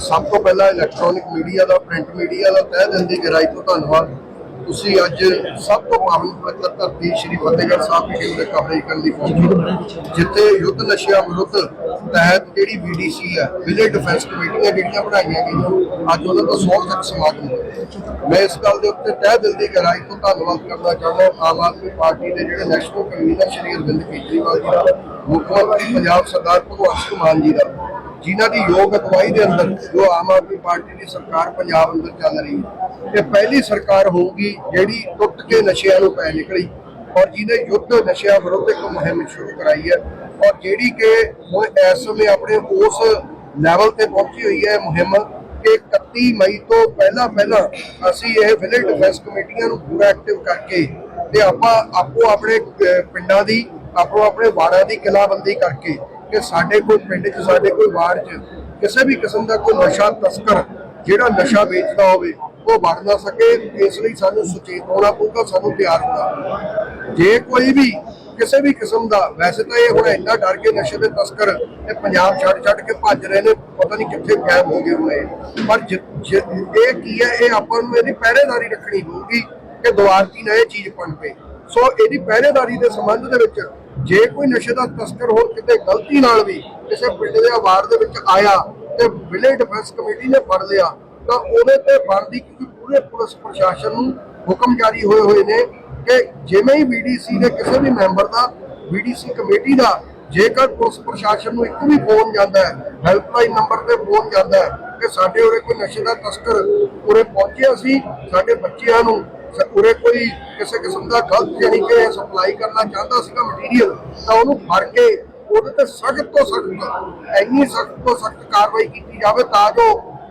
ਸਭ ਤੋਂ ਪਹਿਲਾਂ ਇਲੈਕਟ੍ਰੋਨਿਕ ਮੀਡੀਆ ਦਾ ਪ੍ਰਿੰਟ ਮੀਡੀਆ ਦਾ ਤਹਿ ਦਿਲ ਦੀ ਗਹਿਰਾਈ ਤੋਂ ਧੰਨਵਾਦ। ਤੁਸੀਂ ਅੱਜ ਸਭ ਤੋਂ ਪਾਵਨ ਪਵਿੱਤਰ ਧਰਤੀ ਸ੍ਰੀ ਫਤਿਹਗੜ੍ਹ ਸਾਹਿਬ ਵਿਖੇ ਉਰੇ ਕਵਰੇਜ ਕਰਨ ਲਈ ਪਹੁੰਚੇ ਜਿੱਥੇ ਯੁੱਧ ਨਸ਼ਿਆਂ ਵਿਰੁੱਧ ਤਹਿਤ ਜਿਹੜੀ ਬੀਡੀਸੀ ਹੈ ਵਿਲੇਜ ਡਿਫੈਂਸ ਕਮੇਟੀਆਂ ਜਿਹੜੀਆਂ ਬਣਾਈਆਂ ਗਈਆਂ, ਅੱਜ ਉਹਨਾਂ ਦਾ ਸੌ ਤੱਕ ਸਮਾਗਮ ਮੈਂ ਇਸ ਗੱਲ ਦੇ ਉੱਤੇ ਤਹਿ ਦਿਲ ਦੀ ਗਹਿਰਾਈ ਤੋਂ ਧੰਨਵਾਦ ਕਰਨਾ ਚਾਹੁੰਦਾ ਆਮ ਆਦਮੀ ਪਾਰਟੀ ਦੇ ਜਿਹੜੇ ਨੈਸ਼ਨਲ ਕਨਵੀਨਰ ਸ਼੍ਰੀ ਅਰਵਿੰਦ ਕੇਜਰੀਵਾਲ ਜੀ ਦਾ, ਮੁੱਖ ਮੰਤਰੀ ਪੰਜਾਬ ਸਰਦਾਰ ਭਗਵੰਤ ਸਿੰਘ ਮਾਨ ਜੀ ਦਾ। ਜਿਨ੍ਹਾਂ ਦੀ ਯੋਗ ਅਗਵਾਈ ਦੇ ਅੰਦਰ ਜੋ ਆਮ ਆਦਮੀ ਪਾਰਟੀ ਦੀ ਸਰਕਾਰ ਪੰਜਾਬ ਅੰਦਰ ਚੱਲ ਰਹੀ ਹੈ ਇਹ ਪਹਿਲੀ ਸਰਕਾਰ ਹੋਊਗੀ ਜਿਹੜੀ ਟੁੱਟ ਕੇ ਨਸ਼ਿਆਂ ਨੂੰ ਪੈ ਨਿਕਲੀ ਔਰ ਜਿਹਨੇ ਯੁੱਧ ਨਸ਼ਿਆਂ ਵਿਰੁੱਧ ਇੱਕ ਮੁਹਿੰਮ ਸ਼ੁਰੂ ਕਰਾਈ ਹੈ ਔਰ ਜਿਹੜੀ ਕਿ ਹੁਣ ਇਸ ਸਮੇਂ ਆਪਣੇ ਉਸ ਲੈਵਲ ਤੇ ਪਹੁੰਚੀ ਹੋਈ ਹੈ ਮੁਹਿੰਮ ਕਿ 31 ਮਈ ਤੋਂ ਪਹਿਲਾਂ ਪਹਿਲਾਂ ਅਸੀਂ ਇਹ ਵਿਲੇਜ ਡਿਫੈਂਸ ਕਮੇਟੀਆਂ ਨੂੰ ਪੂਰਾ ਐਕਟਿਵ ਕਰਕੇ ਤੇ ਆਪਾਂ ਆਪੋ ਆਪਣੇ ਪਿੰਡਾਂ ਦੀ, ਆਪੋ ਆਪਣੇ ਵਾਰਡਾਂ ਦੀ ਕਿਲਾਬੰਦੀ ਕਰਕੇ ਕਿ ਸਾਡੇ ਕੋਈ ਪਿੰਡ 'ਚ, ਸਾਡੇ ਕੋਈ ਵਾਰਡ 'ਚ ਕਿਸੇ ਵੀ ਕਿਸਮ ਦਾ ਕੋਈ ਨਸ਼ਾ ਤਸਕਰ ਜਿਹੜਾ ਨਸ਼ਾ ਵੇਚਦਾ ਹੋਵੇ, ਉਹ ਵੜ ਨਾ ਸਕੇ। ਇਸ ਲਈ ਸਾਨੂੰ ਸੁਚੇਤ ਹੋਣਾ ਪਊਗਾ, ਸਾਨੂੰ ਤਿਆਰ ਹੋਣਾ ਜੇ ਕੋਈ ਵੀ ਕਿਸੇ ਵੀ ਕਿਸਮ ਦਾ, ਵੈਸੇ ਤਾਂ ਇਹ ਹੁਣ ਇੰਨਾ ਡਰ ਕੇ ਨਸ਼ੇ ਦੇ ਤਸਕਰ ਇਹ ਪੰਜਾਬ ਛੱਡ ਛੱਡ ਕੇ ਭੱਜ ਰਹੇ ਨੇ, ਪਤਾ ਨਹੀਂ ਕਿੱਥੇ ਗਾਇਬ ਹੋ ਗਏ ਹੋਏ ਪਰ ਇਹ ਕੀ ਹੈ? ਇਹ ਆਪਾਂ ਨੂੰ ਇਹਦੀ ਪਹਿਰੇਦਾਰੀ ਰੱਖਣੀ ਹੋਊਗੀ ਕਿ ਦੁਆਰਤੀ ਨਾ ਇਹ ਚੀਜ਼ ਬਣ ਪਏ। ਸੋ ਇਹਦੀ ਪਹਿਰੇਦਾਰੀ ਦੇ ਸੰਬੰਧ ਦੇ ਵਿੱਚ ਜੇ ਕੋਈ ਨਸ਼ੇ ਦਾ ਤਸਕਰ ਹੋਰ ਕਿਤੇ ਗਲਤੀ ਨਾਲ ਵੀ ਕਿਸੇ ਪਿੰਡ ਦੇ ਆਵਾਰ ਦੇ ਵਿੱਚ ਆਇਆ ਤੇ ਵਿਲੇਜ ਡਿਫੈਂਸ ਕਮੇਟੀ ਨੇ ਫੜ ਲਿਆ, ਤਾਂ ਉਹਦੇ ਤੇ ਬਣਦੀ ਕਿਉਂਕਿ ਪੂਰੇ ਪੁਲਿਸ ਪ੍ਰਸ਼ਾਸਨ ਨੂੰ ਹੁਕਮ ਜਾਰੀ ਹੋਏ ਹੋਏ ਨੇ ਕਿ ਜਿਵੇਂ ਹੀ ਬੀਡੀਸੀ ਦੇ ਕਿਸੇ ਵੀ ਮੈਂਬਰ ਦਾ ਬੀਡੀਸੀ ਕਮੇਟੀ ਦਾ, ਜੇਕਰ ਪੁਲਿਸ ਪ੍ਰਸ਼ਾਸਨ ਨੂੰ ਇੱਕ ਵੀ ਫੋਨ ਜਾਂਦਾ ਹੈ, ਹੈਲਪਲਾਈਨ ਨੰਬਰ ਤੇ ਫੋਨ ਜਾਂਦਾ ਹੈ ਕਿ ਸਾਡੇ ਉਰੇ ਕੋਈ ਨਸ਼ੇ ਦਾ ਤਸਕਰ ਉਰੇ ਪਹੁੰਚਿਆ ਸੀ, ਸਾਡੇ ਬੱਚਿਆਂ ਨੂੰ ਉਰੇ ਕੋਈ ਕਿਸੇ ਕਿਸਮ ਦਾ ਗਲਤ ਯਾਨੀ ਕਿ ਸਪਲਾਈ ਕਰਨਾ ਚਾਹੁੰਦਾ ਸੀਗਾ ਮਟੀਰੀਅਲ ਤਾਂ ਉਹਨੂੰ ਫੜ ਕੇ ਉਹਦੇ ਤੇ ਸਖਤ ਤੋਂ ਸਖਤ, ਇੰਨੀ ਸਖਤ ਤੋਂ ਸਖਤ ਕਾਰਵਾਈ ਕੀਤੀ ਜਾਵੇ ਤਾਂ ਜੋ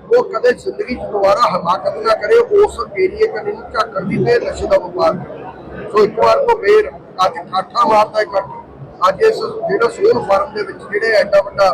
ਉਹ ਕਦੇ ਜ਼ਿੰਦਗੀ 'ਚ ਦੁਬਾਰਾ ਹਮਾਕਤ ਨਾ ਕਰੇ, ਉਸ ਏਰੀਏ ਕਦੇ ਨੂੰ ਝਾਕਣ ਦੀ ਤੇ ਨਸ਼ੇ ਦਾ ਵਪਾਰ ਕਰੇ। ਸੋ ਇੱਕ ਵਾਰ ਤੋਂ ਫੇਰ ਅੱਜ ਠਾਠਾ ਮਾਰਦਾ ਇਕੱਠ ਅੱਜ ਇਸ ਜਿਹੜਾ ਸੋਨ ਫਾਰਮ ਦੇ ਵਿੱਚ ਜਿਹੜੇ ਐਡਾ ਵੱਡਾ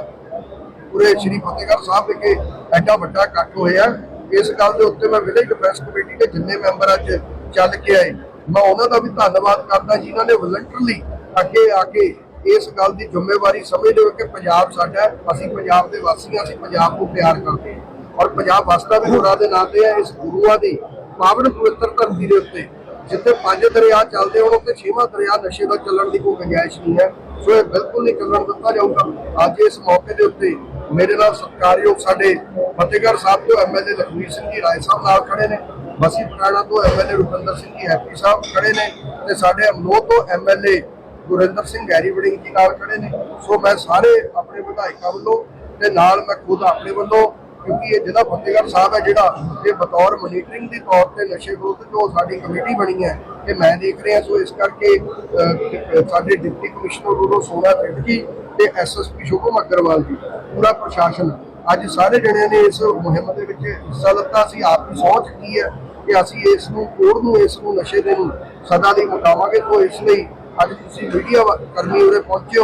ਪੂਰੇ ਸ਼੍ਰੀ ਫਤਿਹਗੜ੍ਹ ਸਾਹਿਬ ਵਿਖੇ ਐਡਾ ਵੱਡਾ ਇਕੱਠ ਹੋਇਆ, ਇਸ ਗੱਲ ਦੇ ਉੱਤੇ ਮੈਂ ਵਿਲੇਜ ਡਿਫੈਂਸ ਕਮੇਟੀ ਦੇ ਜਿੰਨੇ ਮੈਂਬਰ ਅੱਜ ਚੱਲ ਕੇ ਆਏ। ਮੈਂ ਉਹਨਾਂ ਦਾ ਵੀ ਧੰਨਵਾਦ ਕਰਦਾ ਜਿਨ੍ਹਾਂ ਨੇ ਵਲੰਟਰਲੀ ਅੱਗੇ ਆ ਕੇ ਇਸ ਗੱਲ ਦੀ ਜ਼ਿੰਮੇਵਾਰੀ ਸਮਝਦੇ ਹੋ ਕਿ ਪੰਜਾਬ ਸਾਡਾ ਅਸੀਂ ਪੰਜਾਬ ਦੇ ਵਾਸੀ ਹਾਂ ਅਸੀਂ ਪੰਜਾਬ ਨੂੰ ਪਿਆਰ ਕਰਦੇ ਹਾਂ। ਔਰ ਪੰਜਾਬ ਵਸਦਾ ਵੀ ਹੋਰਾਂ ਦੇ ਨਾਂ ਤੇ ਹੈ, ਇਸ ਗੁਰੂਆਂ ਦੀ, ਪਾਵਨ ਪਵਿੱਤਰ ਧਰਤੀ ਦੇ ਉੱਤੇ। ਜਿੱਥੇ ਪੰਜ ਦਰਿਆ ਚੱਲਦੇ ਹੋਣ, ਉੱਥੇ ਛੇਵਾਂ ਦਰਿਆ ਨਸ਼ੇ ਦਾ ਚੱਲਣ ਦੀ ਕੋਈ ਗੁੰਜਾਇਸ਼ ਨਹੀਂ ਹੈ। ਸੋ ਇਹ ਬਿਲਕੁਲ ਨਹੀਂ ਚੱਲਣ ਦਿੱਤਾ ਜਾਊਗਾ। ਅੱਜ ਇਸ ਮੌਕੇ ਦੇ ਉੱਤੇ ਮੇਰੇ ਨਾਲ ਸਤਿਕਾਰਯੋਗ ਸਾਡੇ ਫਤਿਹਗੜ੍ਹ ਸਾਹਿਬ ਤੋਂ ਐਮਐਲਏ ਲਖਵੀਰ ਸਿੰਘ ਜੀ, ਰਾਏ ਸਾਹਿਬ ਨਾਲ ਖੜੇ ਨੇ। ਬਸੀ ਪਟਾਣਾ ਤੋਂ ਐਮਐਲਏ ਰੁਪਿੰਦਰ ਸਿੰਘ ਜੀ ਹੈਪੀ ਸਾਹਿਬ ਖੜੇ ਨੇ ਤੇ ਸਾਡੇ ਅਮਨੋ ਤੋਂ ਐਮਐਲਏ ਗੁਰਿੰਦਰ ਸਿੰਘ ਗੈਰੀ ਜੀ ਨਾਲ ਖੜੇ ਨੇ। ਸੋ ਮੈਂ ਸਾਰੇ ਆਪਣੇ ਵਿਧਾਇਕਾਂ ਵੱਲੋਂ ਤੇ ਨਾਲ ਮੈਂ ਖੁਦ ਆਪਣੇ ਵੱਲੋਂ, ਕਿਉਂਕਿ ਇਹ ਜ਼ਿਲ੍ਹਾ ਫਤਿਹਗੜ੍ਹ ਸਾਹਿਬ ਹੈ ਜਿਹੜਾ ਇਹ ਬਤੌਰ ਮੋਨੀਟਰਿੰਗ ਦੇ ਤੌਰ ਤੇ ਨਸ਼ੇ ਵਿਰੁੱਧ ਜੋ ਸਾਡੀ ਕਮੇਟੀ ਬਣੀ ਹੈ ਤੇ ਮੈਂ ਦੇਖ ਰਿਹਾ। ਸੋ ਇਸ ਕਰਕੇ ਸਾਡੇ ਡਿਪਟੀ ਕਮਿਸ਼ਨਰ ਵੱਲੋਂ ਸੋਨਾ ਜੀ ਤੇ ਐਸਐਸਪੀ ਸ਼ੁਭਮ ਅਗਰਵਾਲ ਜੀ, ਪੂਰਾ ਪ੍ਰਸ਼ਾਸਨ। ਅੱਜ ਸਾਰੇ ਜਣਿਆਂ ਨੇ ਇਸ ਮੁਹਿੰਮ ਦੇ ਵਿੱਚ ਹਿੱਸਾ ਲਿੱਤਾ ਸੀ ਆਪ ਦੀ ਸੋਚ ਕੀ ਹੈ। ਕਿ ਅਸੀਂ ਇਸ ਨੂੰ ਕੋੜ ਨੂੰ, ਇਸ ਨੂੰ, ਨਸ਼ੇ ਦੇ ਨੂੰ ਸਦਾ ਲਈ ਮੁਕਾਵਾਂਗੇ ਤੋਂ ਇਸ ਲਈ ਅੱਜ ਤੁਸੀਂ ਮੀਡੀਆ ਕਰਮੀ ਉਰੇ ਪਹੁੰਚੇ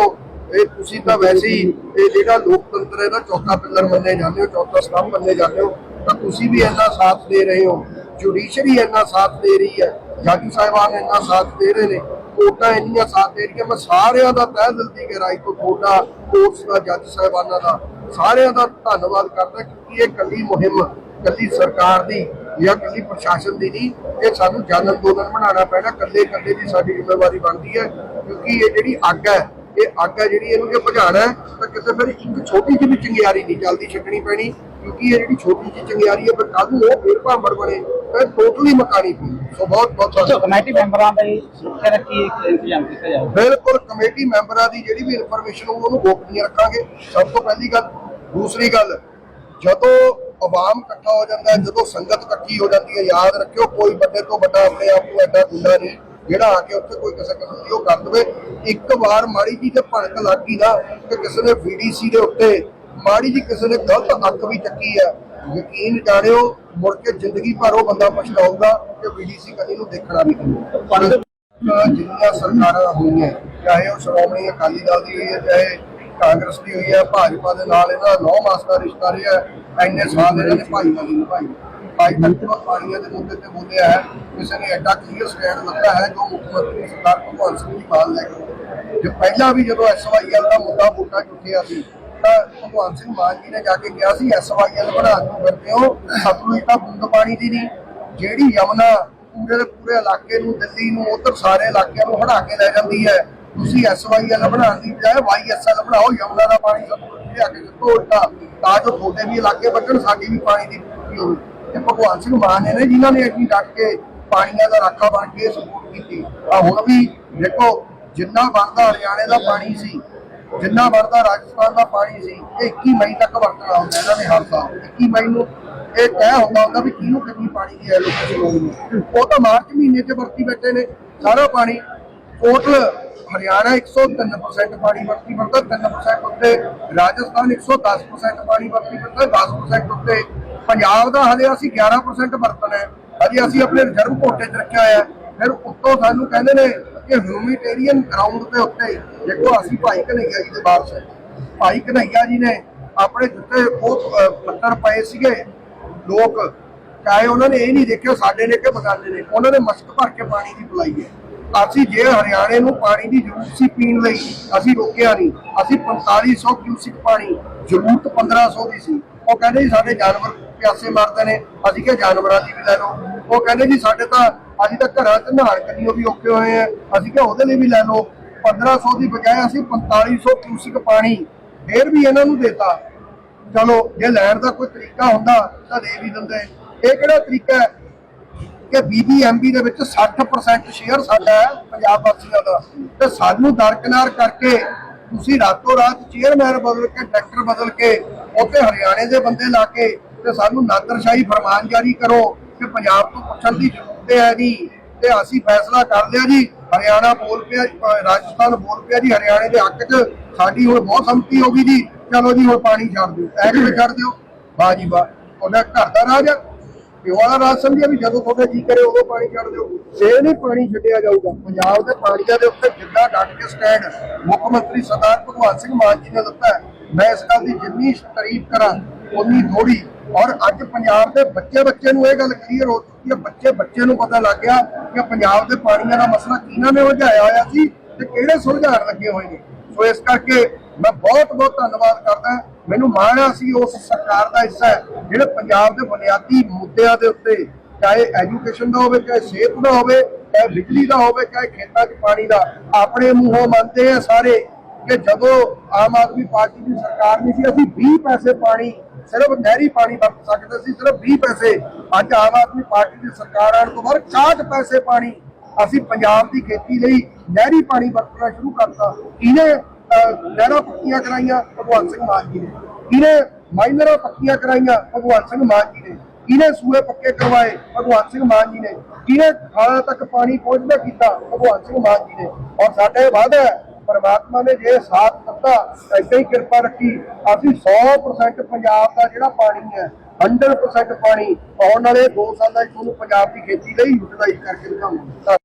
ਇਹ ਤੁਸੀਂ ਤਾਂ ਵੈਸੇ ਹੀ ਇਹ ਜਿਹੜਾ ਲੋਕਤੰਤਰ ਹੈ ਦਾ ਚੌਥਾ ਪਿੱਲਰ ਮੰਨੇ ਜਾਂਦੇ ਹੋ, ਚੌਥਾ ਸਤੰਭ ਮੰਨੇ ਜਾਂਦੇ ਹੋ। ਤਾਂ ਤੁਸੀਂ ਵੀ ਇੰਨਾ ਸਾਥ ਦੇ ਰਹੇ ਹੋ। ਜੁਡੀਸ਼ਰੀ ਇੰਨਾ ਸਾਥ ਦੇ ਰਹੀ ਹੈ। ਜੱਜ ਸਾਹਿਬਾਨ ਇੰਨਾ ਸਾਥ ਦੇ ਰਹੇ ਨੇ। ਕੋਰਟਾਂ ਇੰਨੀਆਂ ਸਾਥ ਦੇ ਰਹੀਆਂ। ਮੈਂ ਸਾਰਿਆਂ ਦਾ ਤਹਿ ਦਿਲ ਦੀ ਗਹਿਰਾਈ ਤੋਂ ਤੁਹਾਡਾ ਕੋਰਟਸ ਦਾ, ਜੱਜ ਸਾਹਿਬਾਨਾਂ ਦਾ ਸਾਰਿਆਂ ਦਾ ਧੰਨਵਾਦ ਕਰਦਾ ਕਿਉਂਕਿ ਇਹ ਕੱਲੀ ਮੁਹਿੰਮ ਕੱਲੀ ਸਰਕਾਰ ਦੀ ਜਾਂ ਕੱਲੀ ਪ੍ਰਸ਼ਾਸਨ ਦੀ ਨਹੀਂ ਇਹ ਸਾਨੂੰ ਜਨ ਅੰਦੋਲਨ ਬਣਾਉਣਾ ਪੈਣਾ ਕੱਲੇ ਕੱਲੇ ਦੀ ਸਾਡੀ ਜ਼ਿੰਮੇਵਾਰੀ ਬਣਦੀ ਹੈ ਕਿਉਂਕਿ ਇਹ ਜਿਹੜੀ ਅੱਗ ਹੈ ਇਹ ਅੱਗ ਹੈ ਜਿਹੜੀ ਇਹਨੂੰ ਜੇ ਹੈ ਤਾਂ ਕਿਸੇ ਫਿਰ ਇੱਕ ਛੋਟੀ ਜਿਹੀ ਚੰਗਿਆਰੀ ਨਹੀਂ ਜਲਦੀ ਛੱਡਣੀ ਪੈਣੀ ਕਿਉਂਕਿ ਇਹ ਜਿਹੜੀ ਛੋਟੀ ਜਿਹੀ ਚੰਗਿਆਰੀ ਹੈ ਫਿਰ ਕੱਲ ਨੂੰ ਉਹ ਫੇਰ ਭਾਂਬਰ ਬਣੇ ਫਿਰ ਟੋਟਲੀ ਮਕਾਨੀ ਪਈ ਸੋ ਬਹੁਤ ਬਹੁਤ ਕਮੇਟੀ ਮੈਂਬਰਾਂ ਦਾ ਸੁਰੱਖਿਆ ਰੱਖੀ ਇੱਕ ਇੰਤਜ਼ਾਮ ਕੀਤਾ ਜਾਵੇ? ਬਿਲਕੁਲ ਕਮੇਟੀ ਮੈਂਬਰਾਂ ਦੀ ਜਿਹੜੀ ਵੀ ਇਨਫੋਰਮੇਸ਼ਨ ਉਹਨੂੰ ਗੋਪਨੀय ਰੱਖਾਂਗੇ। ਸਭ ਤੋਂ ਪਹਿਲੀ ਗੱਲ ਦੂਸਰੀ ਗੱਲ ਜਦੋਂ ਆਵਾਮ ਇਕੱਠਾ ਹੋ ਜਾਂਦਾ ਹੈ, ਜਦੋਂ ਸੰਗਤ ਇਕੱਠੀ ਹੋ ਜਾਂਦੀ ਹੈ, ਯਾਦ ਰੱਖਿਓ, ਕੋਈ ਵੱਡੇ ਤੋਂ ਵੱਡਾ ਆਪਣੇ ਆਪ ਨੂੰ ਐਡਾ ਗੁੰਡਾ ਨਹੀਂ, ਜਿਹੜਾ ਆ ਕੇ ਉੱਥੇ ਕੋਈ ਕਿਸੇ ਕਿਸਮ ਦੀ ਉਹ ਕਰ ਦਵੇ। ਇੱਕ ਵਾਰ ਮਾੜੀ ਜੀ ਤੇ ਭਣਕ ਲੱਗ ਗਈ ਨਾ ਕਿ ਕਿਸੇ ਨੇ ਵੀਡੀਸੀ ਦੇ ਉੱਤੇ ਮਾੜੀ ਜੀ ਕਿਸੇ ਨੇ ਗਲਤ ਅੱਖ ਵੀ ਚੱਕੀ ਹੈ। ਯਕੀਨ ਜਾਣਿਓ, ਮੁੜ ਕੇ ਜ਼ਿੰਦਗੀ ਭਰ ਉਹ ਬੰਦਾ ਪਛਤਾਊਗਾ ਕਿ ਵੀਡੀਸੀ ਕਦੀ ਨੂੰ ਦੇਖਣਾ ਨਹੀਂ। ਅਹ, ਜਿੰਨੀਆਂ ਸਰਕਾਰਾਂ ਹੋਈਆਂ, ਚਾਹੇ ਉਹ ਸ਼੍ਰੋਮਣੀ ਅਕਾਲੀ ਦਲ ਦੀ ਹੋਈ ਹੈ, ਚਾਹੇ ਕਾਂਗਰਸ ਦੀ ਹੋਈ ਹੈ, ਭਾਜਪਾ ਦੇ ਨਾਲ ਇਹਦਾ ਨੌ ਮਾਸ ਦਾ ਰਿਸ਼ਤਾ ਰਿਹਾ ਹੈ। ਸਾਲ ਇਹਨਾਂ ਨੇ ਭਾਈਵਾਲੀ ਨਿਭਾਈ। ਅੱਜ ਤੱਕ ਪਾਣੀਆਂ ਦੇ ਮੁੱਦੇ ਤੇ ਬੋਲਿਆ ਹੈ, ਕਿਸੇ ਨੇ ਐਡਾ ਕਲੀਅਰ ਸਟੈਂਡ ਲੱਗਾ ਹੈ ਜੋ ਮੁੱਖ ਮੰਤਰੀ ਸਰਦਾਰ ਭਗਵੰਤ ਸਿੰਘ ਜੀ ਮਾਨ ਲੈ ਕੇ ਜੇ ਪਹਿਲਾਂ ਵੀ ਜਦੋਂ ਐਸਵਾਈਐਲ ਦਾ ਮੁੱਦਾ ਵੋਟਾਂ ਚੁੱਕਿਆ ਸੀ, ਤਾਂ ਭਗਵਾਨ ਸਿੰਘ ਮਾਨ ਜੀ ਨੇ ਜਾ ਕੇ ਕਿਹਾ ਸੀ ਐਸਵਾਈਐਲ ਬਣਾਉਣ ਨੂੰ ਫਿਰਦੇ ਹੋ ਸਤਲੁਜ ਤਾਂ ਬੂੰਦ ਪਾਣੀ ਦੀ ਨਹੀਂ, ਜਿਹੜੀ ਯਮਨਾ ਪੂਰੇ ਦੇ ਪੂਰੇ ਇਲਾਕੇ ਨੂੰ, ਦਿੱਲੀ ਨੂੰ, ਉਧਰ ਸਾਰੇ ਇਲਾਕਿਆਂ ਨੂੰ ਹਟਾ ਕੇ ਲੈ ਜਾਂਦੀ ਹੈ। ਤੁਸੀਂ ਐਸਵਾਈਐਲ ਬਣਾਉਣ ਦੀ ਬਜਾਏ ਵਾਈਐਸਐਲ ਬਣਾਓ, ਯਮਨਾ ਦਾ ਪਾਣੀ ਸਤਲੁਜ ਲਿਆ ਕੇ ਦਿੱਤੋ, ਉਲਟਾ, ਤਾਂ ਜੋ ਤੁਹਾਡੇ ਵੀ ਇਲਾਕੇ ਬਚਣ ਸਾਡੀ ਵੀ ਪਾਣੀ ਦੀ ਪੂਰਤੀ ਹੋਵੇ। ਤੇ ਭਗਵਾਨ ਸਿੰਘ ਮਾਨ ਨੇ ਜਿਨ੍ਹਾਂ ਨੇ ਇੰਨੀ ਡਟ ਕੇ ਪਾਣੀਆਂ ਦਾ ਰਾਖਾ ਬਣ ਕੇ ਸਪੋਰਟ ਕੀਤੀ ਆ ਹੁਣ ਵੀ ਦੇਖੋ, ਜਿੰਨਾ ਬਣਦਾ ਹਰਿਆਣੇ ਦਾ ਪਾਣੀ ਸੀ, ਜਿੰਨਾ ਵਰਦਾ ਰਾਜਸਥਾਨ ਦਾ ਪਾਣੀ ਸੀ, ਇਹ 21 ਮਈ ਤੱਕ ਵਰਤਣਾ ਹੁੰਦਾ ਇਹਨਾਂ ਨੇ ਹਰ ਸਾਲ। 21 ਮਈ ਨੂੰ ਇਹ ਤੈਅ ਹੁੰਦਾ ਹੁੰਦਾ ਵੀ ਕਿਹਨੂੰ ਕਿੰਨੀ ਪਾਣੀ ਦੀ ਐਲੋਕੇਸ਼ਨ ਹੋਣੀ ਉਹ ਤਾਂ ਮਾਰਚ ਮਹੀਨੇ 'ਚ ਵਰਤੀ ਬੈਠੇ ਨੇ, ਸਾਰਾ ਪਾਣੀ ਟੋਟਲ ਹਰਿਆਣਾ 103% ਪਾਣੀ ਵਰਤੀ ਵਰਤਾ 3% ਉੱਤੇ ਰਾਜਸਥਾਨ 110% ਪਾਣੀ ਵਰਤੀ ਵਰਤਾ 10% ਉੱਤੇ ਪੰਜਾਬ ਦਾ ਹਲੇ ਅਸੀਂ 11% ਵਰਤਣਾ ਹੈ। ਹਜੇ ਅਸੀਂ ਆਪਣੇ ਰਿਜ਼ਰਵ ਕੋਟੇ 'ਚ ਰੱਖਿਆ ਹੋਇਆ ਫਿਰ ਉੱਤੋਂ ਸਾਨੂੰ ਕਹਿੰਦੇ ਨੇ ਕਿ ਹਿਊਮੈਨਿਟੇਰੀਅਨ ਗਰਾਊਂਡ ਦੇ ਉੱਤੇ ਦੇਖੋ ਅਸੀਂ ਭਾਈ ਕਨਈਆ ਜੀ ਦੇ ਬਾਅਦ ਹੈ। ਭਾਈ ਕਨਈਆ ਜੀ ਨੇ ਆਪਣੇ ਜੁੱਤੇ ਬਹੁਤ ਪੱਤਰ ਪਏ ਸੀਗੇ। ਲੋਕ, ਚਾਹੇ ਉਹਨਾਂ ਨੇ ਇਹ ਨਹੀਂ ਦੇਖਿਆ, ਸਾਡੇ ਨੇ ਕਿ ਬਗਾਨੇ ਨੇ, ਉਹਨਾਂ ਨੇ ਮਸਕ ਭਰ ਕੇ ਪਾਣੀ ਦੀ ਬੁਲਾਈ ਹੈ। ਅਸੀਂ ਜੇ ਹਰਿਆਣੇ ਨੂੰ ਪਾਣੀ ਦੀ ਜ਼ਰੂਰਤ ਸੀ ਪੀਣ ਲਈ, ਅਸੀਂ ਰੋਕਿਆ ਨਹੀਂ। ਅਸੀਂ 4500 ਕਿਊਸਿਕ ਪਾਣੀ, ਜ਼ਰੂਰਤ 1500 ਦੀ ਸੀ। ਉਹ ਕਹਿੰਦੇ ਜੀ ਸਾਡੇ ਜਾਨਵਰ ਪਿਆਸੇ ਮਰਦੇ ਨੇ, ਅਸੀਂ ਕਿਹਾ ਜਾਨਵਰਾਂ ਦੀ ਵੀ ਲੈ ਲਓ। ਉਹ ਕਹਿੰਦੇ ਜੀ ਸਾਡੇ ਤਾਂ ਅਸੀਂ ਤਾਂ ਘਰਾਂ 'ਚ ਨਹਾਣ ਕੰਨੀਓ ਵੀ ਔਖੇ ਹੋਏ ਆ। ਅਸੀਂ ਕਿਹਾ ਉਹਦੇ ਲਈ ਵੀ ਲੈ ਲਓ। 1500 ਦੀ ਬਜਾਏ ਅਸੀਂ 4500 ਕਿਊਸਿਕ ਪਾਣੀ ਫੇਰ ਵੀ ਇਹਨਾਂ ਨੂੰ ਦੇਤਾ। ਚਲੋ, ਜੇ ਲੈਣ ਦਾ ਕੋਈ ਤਰੀਕਾ ਹੁੰਦਾ ਤਾਂ ਦੇ ਵੀ ਦਿੰਦੇ। ਇਹ ਕਿਹੜਾ ਤਰੀਕਾ ਹੈ? ਕਿ ਬੀਬੀਐਮਬੀ ਦੇ ਵਿੱਚ 60% ਸ਼ੇਅਰ ਸਾਡਾ ਹੈ ਪੰਜਾਬ ਵਾਸੀਆਂ ਦਾ। ਤੇ ਸਾਨੂੰ ਦਰਕਨਾਰ ਕਰਕੇ ਤੁਸੀਂ ਰਾਤੋਂ ਰਾਤ ਚੇਅਰਮੈਨ ਬਦਲ ਕੇ ਡਾਇਰੈਕਟਰ ਬਦਲ ਕੇ, ਉੱਥੇ ਹਰਿਆਣੇ ਦੇ ਬੰਦੇ ਲਾ ਕੇ ਤੇ ਸਾਨੂੰ ਨਾਦਰਸ਼ਾਹੀ ਫਰਮਾਨ ਜਾਰੀ ਕਰੋ ਕਿ ਪੰਜਾਬ ਤੋਂ ਪੁੱਛਣ ਦੀ ਜ਼ਰੂਰਤ ਹੈ ਜੀ ਤੇ ਅਸੀਂ ਫੈਸਲਾ ਕਰ ਲਿਆ ਜੀ, ਹਰਿਆਣਾ ਬੋਲ ਪਿਆ, ਰਾਜਸਥਾਨ ਬੋਲ ਪਿਆ ਜੀ, ਹਰਿਆਣੇ ਦੇ ਹੱਕ 'ਚ ਸਾਡੀ ਹੁਣ ਬਹੁਤ ਸੰਮਤੀ ਹੋ ਗਈ ਜੀ। ਚਲੋ ਜੀ, ਹੁਣ ਪਾਣੀ ਛੱਡ ਦਿਓ ਐ ਕਿਵੇਂ ਛੱਡ ਦਿਓ। ਵਾਹ ਜੀ ਵਾਹ ਉਹਦਾ ਘਰ ਦਾ ਰਾਜ ਆ ਪਿਓ ਰਾਜ ਸਮਝਿਆ ਵੀ ਜਦੋਂ ਤੁਹਾਡਾ ਜੀ ਕਰੇ ਉਦੋਂ ਪਾਣੀ ਛੱਡ ਦਿਓ ਇਹ ਨਹੀਂ ਪਾਣੀ ਛੱਡਿਆ ਜਾਊਗਾ, ਪੰਜਾਬ ਦੇ ਪਾਣੀਆਂ ਦੇ ਉੱਤੇ ਜਿੱਦਾਂ ਡਟ ਕੇ ਸਟੈਂਡ ਮੁੱਖ ਮੰਤਰੀ ਸਰਦਾਰ ਭਗਵੰਤ ਸਿੰਘ ਮਾਨ ਜੀ ਨੇ ਦਿੱਤਾ ਮੈਂ ਇਸ ਗੱਲ ਦੀ ਜਿੰਨੀ ਤਾਰੀਫ ਕਰਾਂ ਉਨੀ ਥੋੜੀ ਔਰ ਅੱਜ ਪੰਜਾਬ ਦੇ ਬੱਚੇ ਬੱਚੇ ਨੂੰ ਇਹ ਗੱਲ ਕਲੀਅਰ ਹੋ ਚੁੱਕੀ ਹੈ, ਬੱਚੇ ਬੱਚੇ ਨੂੰ ਪਤਾ ਲੱਗ ਗਿਆ ਕਿ ਪੰਜਾਬ ਦੇ ਪਾਣੀਆਂ ਦਾ ਮਸਲਾ ਕਿਹਨਾਂ ਨੇ ਉਲਝਾਇਆ ਹੋਇਆ ਸੀ ਤੇ ਕਿਹੜੇ ਸੁਲਝਾਉਣ ਲੱਗੇ ਹੋਏ ਨੇ। ਸੋ ਇਸ ਕਰਕੇ ਮੈਂ ਬਹੁਤ ਬਹੁਤ ਧੰਨਵਾਦ ਕਰਦਾ ਮੈਨੂੰ ਮਾਣ ਆ ਸੀ ਉਸ ਸਰਕਾਰ ਦਾ ਹਿੱਸਾ ਜਿਹੜੇ ਪੰਜਾਬ ਦੇ ਬੁਨਿਆਦੀ ਮੁੱਦਿਆਂ ਦੇ ਉੱਤੇ ਚਾਹੇ ਐਜੂਕੇਸ਼ਨ ਦਾ ਹੋਵੇ, ਚਾਹੇ ਸਿਹਤ ਦਾ ਹੋਵੇ, ਚਾਹੇ ਬਿਜਲੀ ਦਾ ਹੋਵੇ, ਚਾਹੇ ਖੇਤਾਂ 'ਚ ਪਾਣੀ ਦਾ, ਆਪਣੇ ਮੂੰਹੋਂ ਮੰਨਦੇ ਆ ਸਾਰੇ ਕਿ ਜਦੋਂ ਆਮ ਆਦਮੀ ਪਾਰਟੀ ਦੀ ਸਰਕਾਰ ਨਹੀਂ ਸੀ, ਅਸੀਂ 20 ਪੈਸੇ ਪਾਣੀ, ਸਿਰਫ ਨਹਿਰੀ ਪਾਣੀ ਵਰਤ ਸਕਦੇ ਸੀ, ਸਿਰਫ 20 ਪੈਸੇ। ਅੱਜ ਆਮ ਆਦਮੀ ਪਾਰਟੀ ਦੀ ਸਰਕਾਰ ਆਉਣ ਤੋਂ ਬਾਅਦ 60 ਪੈਸੇ ਪਾਣੀ, ਅਸੀਂ ਪੰਜਾਬ ਦੀ ਖੇਤੀ ਲਈ ਨਹਿਰੀ ਪਾਣੀ ਵਰਤਣਾ ਸ਼ੁਰੂ ਕਰਤਾ। ਇਹਨੇ ਨਹਿਰਾਂ ਪੱਕੀਆਂ ਕਰਾਈਆਂ ਭਗਵੰਤ ਸਿੰਘ ਮਾਨ ਜੀ ਨੇ। ਇਹਨੇ ਮਾਈਨਰਾਂ ਪੱਕੀਆਂ ਕਰਾਈਆਂ ਭਗਵੰਤ ਸਿੰਘ ਮਾਨ ਜੀ ਨੇ। ਇਹਨੇ ਸੂਏ ਪੱਕੇ ਕਰਵਾਏ ਭਗਵੰਤ ਸਿੰਘ ਮਾਨ ਜੀ ਨੇ। ਇਹਨੇ ਖਾਣਾ ਤੱਕ ਪਾਣੀ ਪਹੁੰਚਦਾ ਕੀਤਾ ਭਗਵੰਤ ਸਿੰਘ ਮਾਨ ਜੀ ਨੇ। ਔਰ ਸਾਡਾ ਵਾਅਦਾ ਪਰਮਾਤਮਾ ਨੇ ਜੇ ਸਾਥ ਦਿੱਤਾ ਏਦਾਂ ਹੀ ਕਿਰਪਾ ਰੱਖੀ। ਅਸੀਂ 100% ਪੰਜਾਬ ਦਾ ਜਿਹੜਾ ਪਾਣੀ ਹੈ 100% ਪਾਣੀ, ਆਉਣ ਵਾਲੇ 2 ਸਾਲਾਂ 'ਚ ਤੁਹਾਨੂੰ ਪੰਜਾਬ ਦੀ ਖੇਤੀ ਲਈ ਯੂਟਿਲਾਈਜ਼ ਕਰਕੇ ਦਿਖਾਵਾਂਗੇ।